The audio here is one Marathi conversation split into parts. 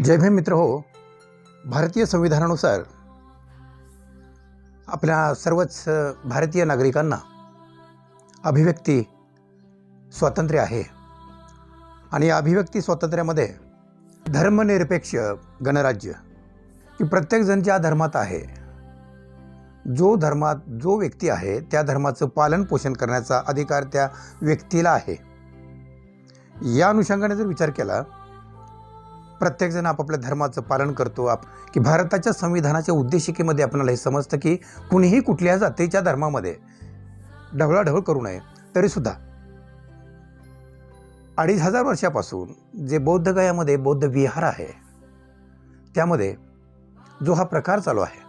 जय भीम मित्र हो भारतीय संविधानानुसार आपल्या सर्वच भारतीय नागरिकांना अभिव्यक्ती स्वातंत्र्य आहे. आणि या अभिव्यक्ती स्वातंत्र्यामध्ये धर्मनिरपेक्ष गणराज्य की प्रत्येकजण ज्या धर्मात आहे जो धर्मात जो व्यक्ती आहे त्या धर्माचं पालन पोषण करण्याचा अधिकार त्या व्यक्तीला आहे. या अनुषंगाने जर विचार केला प्रत्येकजण आपापल्या धर्माचं पालन करतो. आप की भारताच्या संविधानाच्या उद्देशिकेमध्ये आपल्याला हे समजतं की कुणीही कुठल्या जातीच्या धर्मामध्ये ढवळाढवळ करू नये. तरीसुद्धा अडीच हजार वर्षापासून जे बौद्धगयामध्ये बौद्ध विहार आहे त्यामध्ये जो हा प्रकार चालू आहे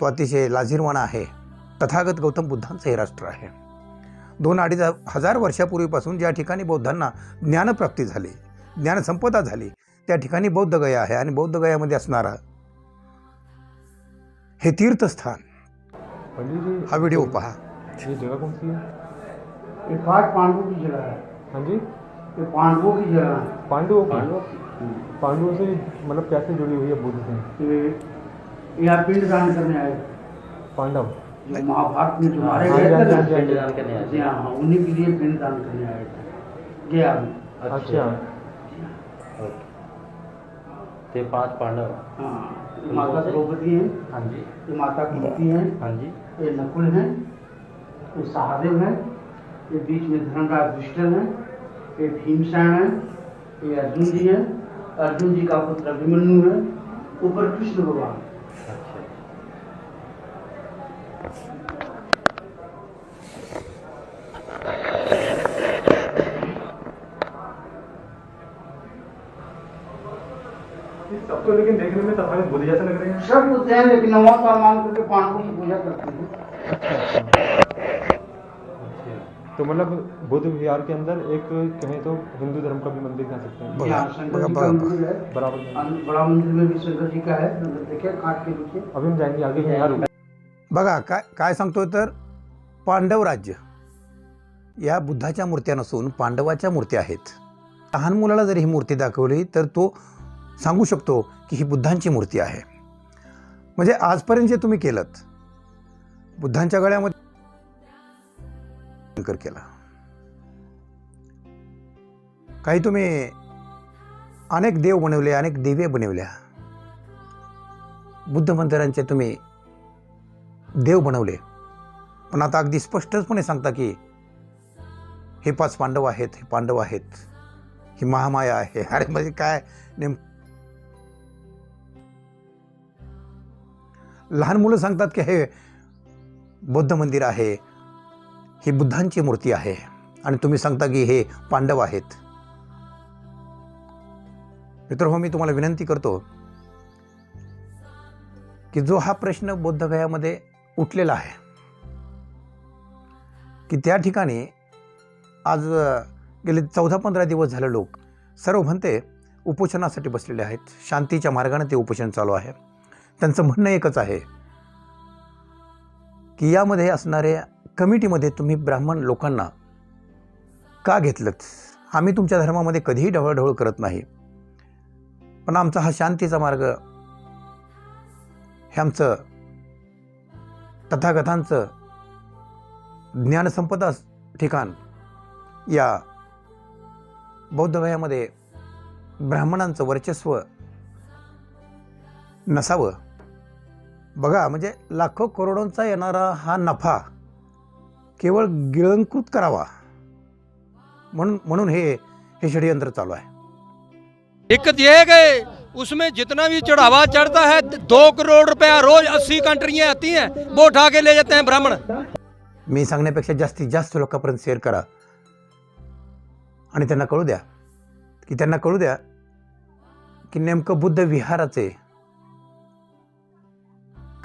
तो अतिशय लाजीरवाणा आहे. तथागत गौतम बुद्धांचं हे राष्ट्र आहे. दोन अडीच हजार वर्षापूर्वीपासून ज्या ठिकाणी बौद्धांना ज्ञानप्राप्ती झाली ज्ञानसंपदा झाली. त्या ठिकाणी बौद्ध गया आहे आणि बौद्ध गयामध्ये असणारा हे तीर्थस्थान. हा व्हिडिओ पहा. ये जगह कौन सी है ये खाट पांडवों की जगह है हाँ जी. ये पांडवों की जगह है पांडवों की पांडवों से मतलब कैसे जुड़ी हुई है बुद्ध से. ये यहाँ पिंड दान करने आए पांडव. जो महाभारत में उन्हीं के लिए करने आए थे गया अच्छा. ते पाँच पांडव। हाँ माता द्रौपदी है। हाँ जी। ये माता कुंती है। हाँ जी। ये नकुल है। ये सहदेव है। ये बीच में धर्मराज दुष्टर है। ये भीमसेन है। ये अर्जुन जी है। अर्जुन जी का पुत्र अभिमन्यु है। ऊपर कृष्ण भगवान। अच्छा सबको लेकिन देखने में तथागत बुद्ध जैसे लग रहे हैं। सब होते हैं लेकिन नवा का मान करके पांडवों की पूजा करते हैं। तो मतलब बुद्ध विहार के अंदर एक कहें तो हिंदू धर्म का भी मंदिर कह सकते हैं। है। बड़ा मंदिर में भी शंकर जी का है देखिए काट के नीचे। अभी हम जाएंगे आगे विहार। बघा काय काय सांगतोय तर पांडव राज्य या बुद्धाच्या मूर्त्या नसून पांडवाच्या मूर्त्या आहेत. लहान मुलाला जर ही मूर्ती दाखवली तर तो सांगू शकतो की ही बुद्धांची मूर्ती आहे. म्हणजे आजपर्यंत जे तुम्ही केलं बुद्धांच्या गळ्यामध्ये केला. काही तुम्ही अनेक देव बनवले अनेक देवे बनवल्या. बुद्ध मंदिरांचे तुम्ही देव बनवले. पण आता अगदी स्पष्टपणे सांगता की हे पाच पांडव आहेत हे पांडव आहेत ही महामाया आहे. अरे म्हणजे काय नेम लहान मुलं सांगतात की हे बौद्ध मंदिर आहे ही बुद्धांची मूर्ती आहे आणि तुम्ही सांगता की हे पांडव आहेत. मित्र हो मी तुम्हाला विनंती करतो की जो हा प्रश्न बौद्धगयामध्ये उठलेला आहे की त्या ठिकाणी आज गेले चौदा पंधरा दिवस झाले लोक सर्व म्हणते उपोषणासाठी बसलेले आहेत. शांतीच्या मार्गाने ते उपोषण चालू आहे. त्यांचं म्हणणं एकच आहे की यामध्ये असणाऱ्या कमिटीमध्ये तुम्ही ब्राह्मण लोकांना का घेतलं आम्ही तुमच्या धर्मामध्ये कधीही ढवळढवळ करत नाही. पण आमचा हा शांतीचा मार्ग हे आमचं तथागतांचं ज्ञानसंपदा ठिकाण या बौद्धगयामध्ये ब्राह्मणांचं वर्चस्व नसावं. बघा म्हणजे लाखो करोडोंचा येणारा हा नफा केवळ गिळंकृत करावा. म्हणून म्हणून हे हे षडयंत्र चालू आहे. दिक्कत ये है कि उसमें जितना भी चढ़ावा चढ़ता है दो करोड़ रुपया रोज अस्सी कंट्रियां आती हैं। वो उठा के ले जाते हैं ब्राह्मण। मी सांगण्यापेक्षा जास्तीत जास्त लोकांपर्यंत शेअर करा. आणि त्यांना कळू द्या की त्यांना कळू द्या की नेमकं बुद्ध विहाराचे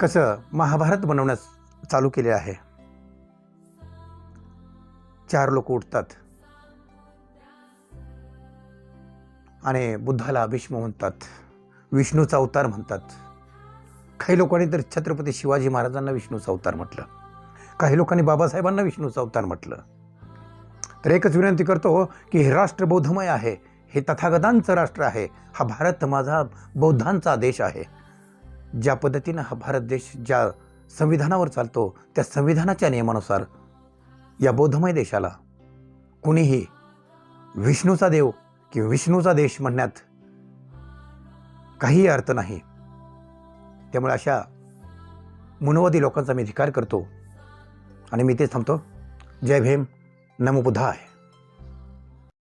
कसं महाभारत बनवण्यास चालू केले आहे. चार लोक उठतात. आणि बुद्धाला भीष्म म्हणतात. विष्णूचा अवतार म्हणतात. काही लोकांनी तर छत्रपती शिवाजी महाराजांना विष्णूचा अवतार म्हटलं. काही लोकांनी बाबासाहेबांना विष्णूचा अवतार म्हटलं. तर एकच विनंती करतो की हे राष्ट्र बौद्धमय आहे. हे तथागतांचं राष्ट्र आहे. हा भारत माझा बौद्धांचा देश आहे. ज्या पद्धतीनं हा भारत देश ज्या संविधानावर चालतो त्या संविधानाच्या नियमानुसार या बौद्धमय देशाला कुणीही विष्णूचा देव किंवा विष्णूचा देश म्हणण्यात काहीही अर्थ नाही. त्यामुळे अशा मुनवादी लोकांचा मी धिकार करतो आणि मी ते थांबतो. जय भीम. नमो आहे